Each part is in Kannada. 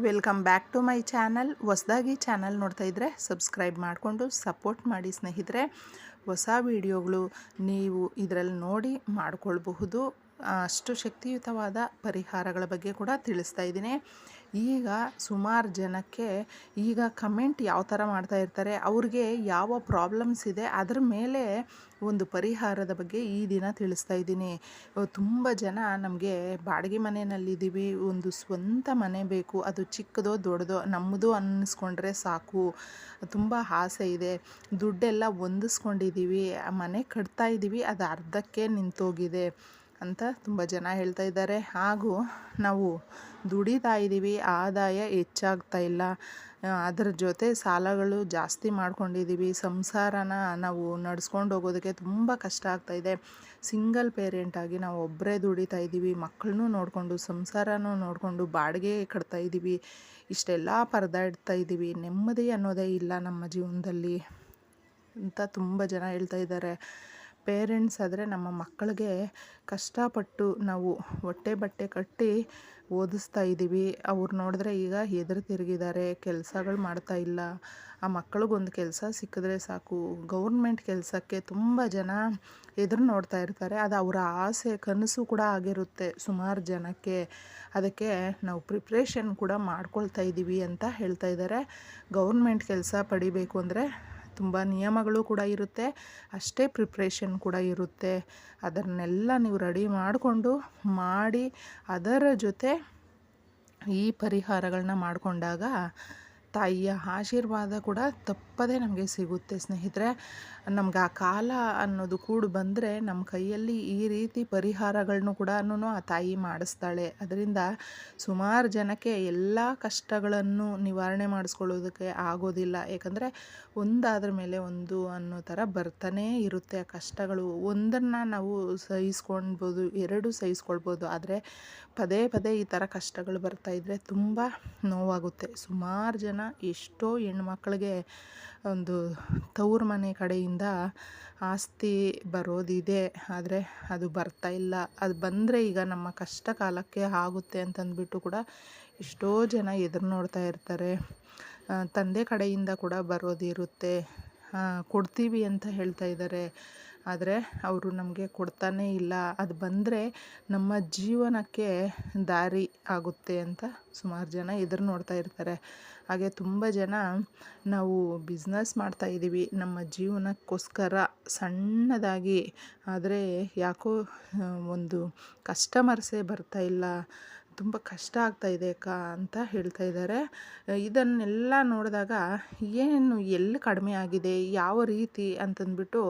Welcome back to my channel. ಹೊಸದಾಗಿ ಚಾನಲ್ ನೋಡ್ತಾ ಇದ್ದರೆ ಸಬ್ಸ್ಕ್ರೈಬ್ ಮಾಡಿಕೊಂಡು ಸಪೋರ್ಟ್ ಮಾಡಿ ಸ್ನೇಹಿತರೆ. ಹೊಸ ವಿಡಿಯೋಗಳು ನೀವು ಇದರಲ್ಲಿ ನೋಡಿ ಮಾಡಿಕೊಳ್ಬಹುದು. ಅಷ್ಟು ಶಕ್ತಿಯುತವಾದ ಪರಿಹಾರಗಳ ಬಗ್ಗೆ ಕೂಡ ತಿಳಿಸ್ತಾ ಇದ್ದೀನಿ. ಈಗ ಸುಮಾರು ಜನಕ್ಕೆ ಈಗ ಕಮೆಂಟ್ ಯಾವ ಥರ ಮಾಡ್ತಾ ಇರ್ತಾರೆ, ಅವ್ರಿಗೆ ಯಾವ ಪ್ರಾಬ್ಲಮ್ಸ್ ಇದೆ, ಅದ್ರ ಮೇಲೆ ಒಂದು ಪರಿಹಾರದ ಬಗ್ಗೆ ಈ ದಿನ ತಿಳಿಸ್ತಾ ಇದ್ದೀನಿ. ತುಂಬ ಜನ ನಮಗೆ ಬಾಡಿಗೆ ಮನೆಯಲ್ಲಿದ್ದೀವಿ, ಒಂದು ಸ್ವಂತ ಮನೆ ಬೇಕು, ಅದು ಚಿಕ್ಕದೋ ದೊಡ್ಡದೋ ನಮ್ಮದು ಅನ್ನಿಸ್ಕೊಂಡ್ರೆ ಸಾಕು. ತುಂಬ ಆಸೆ ಇದೆ, ದುಡ್ಡೆಲ್ಲ ಹೊಂದಿಸ್ಕೊಂಡಿದ್ದೀವಿ, ಮನೆ ಕಟ್ತಾ ಇದ್ದೀವಿ, ಅದು ಅರ್ಧಕ್ಕೆ ನಿಂತೋಗಿದೆ. ಅಂತ ತುಂಬ ಜನ ಹೇಳ್ತಾ ಇದ್ದಾರೆ. ಹಾಗೂ ನಾವು ದುಡಿತಾ ಇದ್ದೀವಿ ಆದಾಯ ಹೆಚ್ಚಾಗ್ತಾ ಇಲ್ಲ. ಅದರ ಜೊತೆ ಸಾಲಗಳು ಜಾಸ್ತಿ ಮಾಡ್ಕೊಂಡಿದ್ದೀವಿ ಸಂಸಾರನ ನಾವು ನಡ್ಸ್ಕೊಂಡು ಹೋಗೋದಕ್ಕೆ ತುಂಬ ಕಷ್ಟ ಆಗ್ತಾ ಇದೆ. ಸಿಂಗಲ್ ಪೇರೆಂಟಾಗಿ ನಾವು ಒಬ್ಬರೇ ದುಡಿತಾ ಇದ್ದೀವಿ ಮಕ್ಕಳನ್ನೂ ನೋಡಿಕೊಂಡು, ಸಂಸಾರನೂ ನೋಡಿಕೊಂಡು ಬಾಡಿಗೆ ಕಟ್ತಾ ಇದ್ದೀವಿ ಇಷ್ಟೆಲ್ಲ ಪರದಾಡ್ತಾ ಇದ್ದೀವಿ ನೆಮ್ಮದಿ ಅನ್ನೋದೇ ಇಲ್ಲ ನಮ್ಮ ಜೀವನದಲ್ಲಿ ಅಂತ ತುಂಬ ಜನ ಹೇಳ್ತಾ ಇದ್ದಾರೆ. ಪೇರೆಂಟ್ಸ್ ಆದರೆ ನಮ್ಮ ಮಕ್ಕಳಿಗೆ ಕಷ್ಟಪಟ್ಟು ನಾವು ಹೊಟ್ಟೆ ಬಟ್ಟೆ ಕಟ್ಟಿ ಓದಿಸ್ತಾ ಇದ್ದೀವಿ ಅವ್ರು ನೋಡಿದ್ರೆ ಈಗ ಎದುರು ತಿರುಗಿದ್ದಾರೆ ಕೆಲಸಗಳು ಮಾಡ್ತಾ ಇಲ್ಲ. ಆ ಮಕ್ಕಳಿಗೊಂದು ಕೆಲಸ ಸಿಕ್ಕಿದ್ರೆ ಸಾಕು. ಗೌರ್ಮೆಂಟ್ ಕೆಲಸಕ್ಕೆ ತುಂಬ ಜನ ಎದುರು ನೋಡ್ತಾ ಇರ್ತಾರೆ. ಅದು ಅವರ ಆಸೆ, ಕನಸು ಕೂಡ ಆಗಿರುತ್ತೆ ಸುಮಾರು ಜನಕ್ಕೆ. ಅದಕ್ಕೆ ನಾವು ಪ್ರಿಪ್ರೇಷನ್ ಕೂಡ ಮಾಡ್ಕೊಳ್ತಾ ಇದ್ದೀವಿ ಅಂತ ಹೇಳ್ತಾ ಇದ್ದಾರೆ ಗೌರ್ಮೆಂಟ್ ಕೆಲಸ ಪಡಿಬೇಕು ಅಂದರೆ ತುಂಬ ನಿಯಮಗಳು ಕೂಡ ಇರುತ್ತೆ, ಅಷ್ಟೇ ಪ್ರಿಪ್ರೇಷನ್ ಕೂಡ ಇರುತ್ತೆ. ಅದನ್ನೆಲ್ಲ ನೀವು ರೆಡಿ ಮಾಡಿಕೊಂಡು ಮಾಡಿ ಅದರ ಜೊತೆ ಈ ಪರಿಹಾರಗಳನ್ನ ಮಾಡಿಕೊಂಡಾಗ ತಾಯಿಯ ಆಶೀರ್ವಾದ ಕೂಡ ತಪ್ಪದೇ ನಮಗೆ ಸಿಗುತ್ತೆ ಸ್ನೇಹಿತರೆ. ನಮ್ಗೆ ಆ ಕಾಲ ಅನ್ನೋದು ಕೂಡ ಬಂದರೆ ನಮ್ಮ ಕೈಯಲ್ಲಿ ಈ ರೀತಿ ಪರಿಹಾರಗಳನ್ನು ಕೂಡ ಆ ತಾಯಿ ಮಾಡಿಸ್ತಾಳೆ. ಅದರಿಂದ ಸುಮಾರು ಜನಕ್ಕೆ ಎಲ್ಲ ಕಷ್ಟಗಳನ್ನು ನಿವಾರಣೆ ಮಾಡಿಸ್ಕೊಳ್ಳೋದಕ್ಕೆ ಆಗೋದಿಲ್ಲ. ಯಾಕಂದರೆ ಒಂದಾದ್ರ ಮೇಲೆ ಒಂದು ಅನ್ನೋ ಥರ ಬರ್ತಾನೇ ಇರುತ್ತೆ ಆ ಕಷ್ಟಗಳು. ಒಂದನ್ನು ನಾವು ಸಹಿಸ್ಕೊಳ್ಬೋದು, ಎರಡು ಸಹಿಸ್ಕೊಳ್ಬೋದು, ಆದರೆ ಪದೇ ಪದೇ ಈ ಥರ ಕಷ್ಟಗಳು ಬರ್ತಾಯಿದ್ರೆ ತುಂಬ ನೋವಾಗುತ್ತೆ. ಸುಮಾರು ಜನ ಎಷ್ಟೋ ಹೆಣ್ಮಕ್ಳಿಗೆ ಒಂದು ತವ್ರ ಮನೆ ಕಡೆಯಿಂದ ಆಸ್ತಿ ಬರೋದಿದೆ. ಆದರೆ ಅದು ಬರ್ತಾ ಇಲ್ಲ. ಅದು ಬಂದರೆ ಈಗ ನಮ್ಮ ಕಷ್ಟ ಕಾಲಕ್ಕೆ ಆಗುತ್ತೆ ಅಂತಂದ್ಬಿಟ್ಟು ಕೂಡ ಎಷ್ಟೋ ಜನ ಎದುರು ನೋಡ್ತಾ ಇರ್ತಾರೆ. ತಂದೆ ಕಡೆಯಿಂದ ಕೂಡ ಬರೋದಿರುತ್ತೆ. ಕೊಡ್ತೀವಿ ಅಂತ ಹೇಳ್ತಾ ಇದ್ದಾರೆ. ಆದರೆ ಅವರು ನಮಗೆ ಕೊಡ್ತಾನೇ ಇಲ್ಲ. ಅದು ಬಂದರೆ ನಮ್ಮ ಜೀವನಕ್ಕೆ ದಾರಿ ಆಗುತ್ತೆ ಅಂತ ಸುಮಾರು ಜನ ಎದುರು ನೋಡ್ತಾ ಇರ್ತಾರೆ. ಹಾಗೆ ತುಂಬ ಜನ ನಾವು ಬಿಸ್ನೆಸ್ ಮಾಡ್ತಾ ಇದ್ದೀವಿ ನಮ್ಮ ಜೀವನಕ್ಕೋಸ್ಕರ ಸಣ್ಣದಾಗಿ. ಆದರೆ ಯಾಕೋ ಒಂದು ಕಸ್ಟಮರ್ಸೇ ಬರ್ತಾ ಇಲ್ಲ. ತುಂಬ ಕಷ್ಟ ಆಗ್ತಾಯಿದೆ ಅಕ್ಕ ಅಂತ ಹೇಳ್ತಾ ಇದ್ದಾರೆ ಇದನ್ನೆಲ್ಲ ನೋಡಿದಾಗ ಏನು ಎಲ್ಲಿ ಕಡಿಮೆ ಆಗಿದೆ, ಯಾವ ರೀತಿ ಅಂತಂದ್ಬಿಟ್ಟು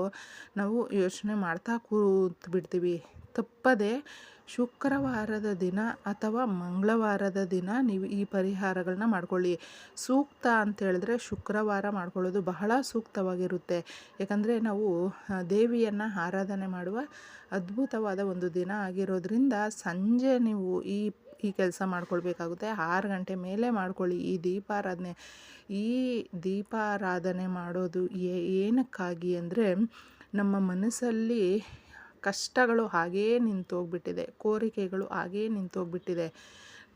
ನಾವು ಯೋಚನೆ ಮಾಡ್ತಾ ಕೂತು ಬಿಡ್ತೀವಿ. ತಪ್ಪದೆ ಶುಕ್ರವಾರದ ದಿನ ಅಥವಾ ಮಂಗಳವಾರದ ದಿನ ನೀವು ಈ ಪರಿಹಾರಗಳನ್ನ ಮಾಡ್ಕೊಳ್ಳಿ. ಸೂಕ್ತ ಅಂತ ಹೇಳಿದ್ರೆ ಶುಕ್ರವಾರ ಮಾಡ್ಕೊಳ್ಳೋದು ಬಹಳ ಸೂಕ್ತವಾಗಿರುತ್ತೆ. ಯಾಕಂದರೆ ನಾವು ದೇವಿಯನ್ನು ಆರಾಧನೆ ಮಾಡುವ ಅದ್ಭುತವಾದ ಒಂದು ದಿನ ಆಗಿರೋದ್ರಿಂದ ಸಂಜೆ ನೀವು ಈ ಈ ಕೆಲಸ ಮಾಡ್ಕೊಳ್ಬೇಕಾಗುತ್ತೆ. ಆರು ಗಂಟೆ ಮೇಲೆ ಮಾಡ್ಕೊಳ್ಳಿ. ಈ ದೀಪಾರಾಧನೆ ಈ ದೀಪಾರಾಧನೆ ಮಾಡೋದು ಏನಕ್ಕಾಗಿ ಅಂದರೆ ನಮ್ಮ ಮನಸ್ಸಲ್ಲಿ ಕಷ್ಟಗಳು ಹಾಗೇ ನಿಂತೋಗ್ಬಿಟ್ಟಿದೆ. ಕೋರಿಕೆಗಳು ಹಾಗೇ ನಿಂತೋಗ್ಬಿಟ್ಟಿದೆ.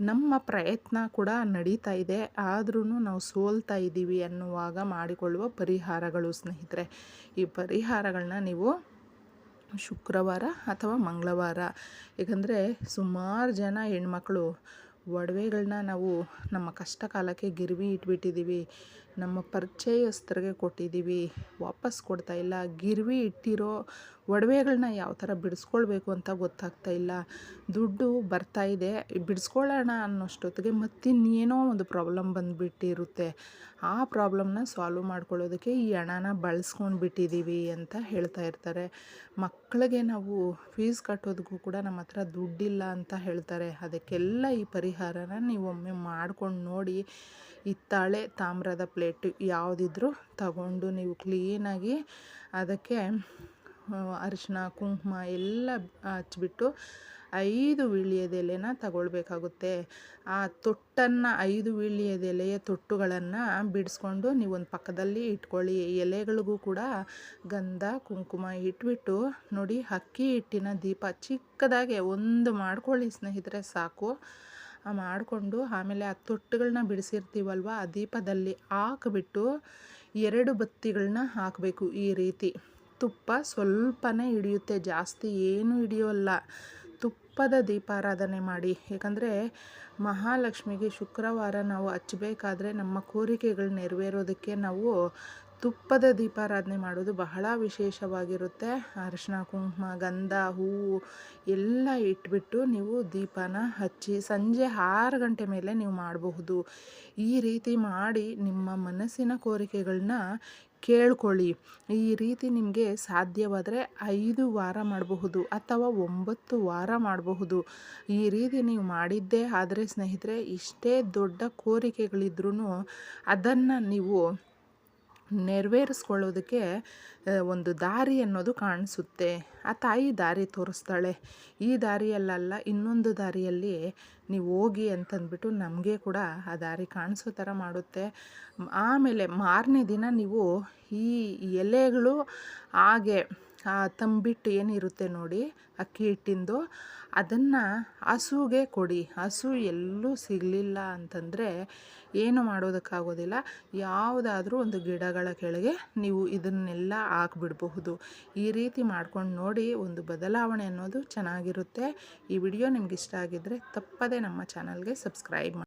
ನಮ್ಮ ಪ್ರಯತ್ನ ಕೂಡ ನಡೀತಾ ಇದೆ. ಆದ್ರೂ ನಾವು ಸೋಲ್ತಾ ಇದ್ದೀವಿ ಅನ್ನುವಾಗ ಮಾಡಿಕೊಳ್ಳುವ ಪರಿಹಾರಗಳು ಸ್ನೇಹಿತರೆ. ಈ ಪರಿಹಾರಗಳನ್ನ ನೀವು ಶುಕ್ರವಾರ ಅಥವಾ ಮಂಗಳವಾರ. ಏಕೆಂದರೆ ಸುಮಾರು ಜನ ಹೆಣ್ಮಕ್ಳು ಒಡವೆಗಳನ್ನ ನಾವು ನಮ್ಮ ಕಷ್ಟ ಕಾಲಕ್ಕೆ ಗಿರ್ವಿ ಇಟ್ಬಿಟ್ಟಿದ್ದೀವಿ. ನಮ್ಮ ಪರಿಚಯಸ್ಥರಿಗೆ ಕೊಟ್ಟಿದ್ದೀವಿ. ವಾಪಸ್ ಕೊಡ್ತಾ ಇಲ್ಲ. ಗಿರ್ವಿ ಇಟ್ಟಿರೋ ಒಡವೆಗಳನ್ನ ಯಾವ ಥರ ಬಿಡಿಸ್ಕೊಳ್ಬೇಕು ಅಂತ ಗೊತ್ತಾಗ್ತಾ ಇಲ್ಲ. ದುಡ್ಡು ಬರ್ತಾ ಇದೆ. ಬಿಡಿಸ್ಕೊಳ್ಳೋಣ ಅನ್ನೋಷ್ಟೊತ್ತಿಗೆ ಮತ್ತಿನ್ನೇನೋ ಒಂದು ಪ್ರಾಬ್ಲಮ್ ಬಂದುಬಿಟ್ಟಿರುತ್ತೆ. ಆ ಪ್ರಾಬ್ಲಮ್ನ ಸಾಲ್ವ್ ಮಾಡ್ಕೊಳ್ಳೋದಕ್ಕೆ ಈ ಹಣನ ಬಳಸ್ಕೊಂಡು ಬಿಟ್ಟಿದ್ದೀವಿ ಅಂತ ಹೇಳ್ತಾ ಇರ್ತಾರೆ. ಮಕ್ಕಳಿಗೆ ನಾವು ಫೀಸ್ ಕಟ್ಟೋದಕ್ಕೂ ಕೂಡ ನಮ್ಮ ಹತ್ರ ದುಡ್ಡಿಲ್ಲ ಅಂತ ಹೇಳ್ತಾರೆ. ಅದಕ್ಕೆಲ್ಲ ಈ ಪರಿಹಾರನ ನೀವು ಒಮ್ಮೆ ಮಾಡ್ಕೊಂಡು ನೋಡಿ. ಹಿತ್ತಾಳೆ ತಾಮ್ರದ ಪ್ಲೇಟು ಯಾವುದಿದ್ರೂ ತಗೊಂಡು ನೀವು ಕ್ಲೀನಾಗಿ ಅದಕ್ಕೆ ಅರಿಶಿನ ಕುಂಕುಮ ಎಲ್ಲ ಹಚ್ಬಿಟ್ಟು ಐದು ವೀಳ್ಯದೆಲೆನ ತಗೊಳ್ಬೇಕಾಗುತ್ತೆ. ಆ ತೊಟ್ಟನ್ನು ಐದು ವೀಳ್ಯದೆಲೆಯ ತೊಟ್ಟುಗಳನ್ನು ಬಿಡಿಸ್ಕೊಂಡು ನೀವೊಂದು ಪಕ್ಕದಲ್ಲಿ ಇಟ್ಕೊಳ್ಳಿ. ಎಲೆಗಳಿಗೂ ಕೂಡ ಗಂಧ, ಕುಂಕುಮ ಇಟ್ಬಿಟ್ಟು ನೋಡಿ, ಅಕ್ಕಿ ಹಿಟ್ಟಿನ ದೀಪ ಚಿಕ್ಕದಾಗೆ ಒಂದು ಮಾಡ್ಕೊಳ್ಳಿ ಸ್ನೇಹಿತರೆ ಸಾಕು. ಮಾಡಿಕೊಂಡು ಆಮೇಲೆ ಆ ತೊಟ್ಟುಗಳನ್ನ ಬಿಡಿಸಿರ್ತೀವಲ್ವ, ಆ ದೀಪದಲ್ಲಿ ಹಾಕಿಬಿಟ್ಟು ಎರಡು ಬತ್ತಿಗಳನ್ನ ಹಾಕಬೇಕು ಈ ರೀತಿ. ತುಪ್ಪ ಸ್ವಲ್ಪನೇ ಹಿಡಿಯುತ್ತೆ, ಜಾಸ್ತಿ ಏನೂ ಹಿಡಿಯೋಲ್ಲ. ತುಪ್ಪದ ದೀಪಾರಾಧನೆ ಮಾಡಿ. ಯಾಕಂದರೆ ಮಹಾಲಕ್ಷ್ಮಿಗೆ ಶುಕ್ರವಾರ ನಾವು ಹಚ್ಚಬೇಕಾದ್ರೆ ನಮ್ಮ ಕೋರಿಕೆಗಳು ನೆರವೇರೋದಕ್ಕೆ ನಾವು ತುಪ್ಪದ ದೀಪಾರಾಧನೆ ಮಾಡೋದು ಬಹಳ ವಿಶೇಷವಾಗಿರುತ್ತೆ. ಅರಿಶಿನ ಕುಂಕುಮ, ಗಂಧ, ಹೂವು ಎಲ್ಲ ಇಟ್ಬಿಟ್ಟು ನೀವು ದೀಪನ ಹಚ್ಚಿ ಸಂಜೆ ಆರು ಗಂಟೆ ಮೇಲೆ ನೀವು ಮಾಡಬಹುದು. ಈ ರೀತಿ ಮಾಡಿ ನಿಮ್ಮ ಮನಸ್ಸಿನ ಕೋರಿಕೆಗಳನ್ನ ಕೇಳ್ಕೊಳ್ಳಿ. ಈ ರೀತಿ ನಿಮಗೆ ಸಾಧ್ಯವಾದರೆ ಐದು ವಾರ ಮಾಡಬಹುದು ಅಥವಾ ಒಂಬತ್ತು ವಾರ ಮಾಡಬಹುದು. ಈ ರೀತಿ ನೀವು ಮಾಡಿದ್ದೇ ಆದರೆ ಸ್ನೇಹಿತರೆ, ಇಷ್ಟೇ ದೊಡ್ಡ ಕೋರಿಕೆಗಳಿದ್ರೂ ಅದನ್ನು ನೀವು ನೆರವೇರಿಸ್ಕೊಳ್ಳೋದಕ್ಕೆ ಒಂದು ದಾರಿ ಅನ್ನೋದು ಕಾಣಿಸುತ್ತೆ. ಆ ತಾಯಿ ದಾರಿ ತೋರಿಸ್ತಾಳೆ. ಈ ದಾರಿಯಲ್ಲಲ್ಲ, ಇನ್ನೊಂದು ದಾರಿಯಲ್ಲಿ ನೀವು ಹೋಗಿ ಅಂತಂದ್ಬಿಟ್ಟು ನಮಗೆ ಕೂಡ ಆ ದಾರಿ ಕಾಣಿಸೋ ಥರ ಮಾಡುತ್ತೆ. ಆಮೇಲೆ ಮಾರನೇ ದಿನ ನೀವು ಈ ಎಲೆಗಳು ಹಾಗೆ ತಂಬಿಟ್ಟು ಏನಿರುತ್ತೆ ನೋಡಿ, ಅಕ್ಕಿ ಹಿಟ್ಟಿಂದು, ಅದನ್ನು ಹಸುಗೆ ಕೊಡಿ. ಹಸು ಎಲ್ಲೂ ಸಿಗಲಿಲ್ಲ ಅಂತಂದರೆ ಏನು ಮಾಡೋದಕ್ಕಾಗೋದಿಲ್ಲ. ಯಾವುದಾದ್ರೂ ಒಂದು ಗಿಡಗಳ ಕೆಳಗೆ ನೀವು ಇದನ್ನೆಲ್ಲ ಹಾಕ್ಬಿಡಬಹುದು. ಈ ರೀತಿ ಮಾಡ್ಕೊಂಡು ನೋಡಿ ಒಂದು ಬದಲಾವಣೆ ಅನ್ನೋದು ಚೆನ್ನಾಗಿರುತ್ತೆ. ಈ ವಿಡಿಯೋ ನಿಮ್ಗೆ ಇಷ್ಟ ಆಗಿದ್ದರೆ ತಪ್ಪದೇ ನಮ್ಮ ಚಾನಲ್ಗೆ ಸಬ್ಸ್ಕ್ರೈಬ್ ಮಾಡಿ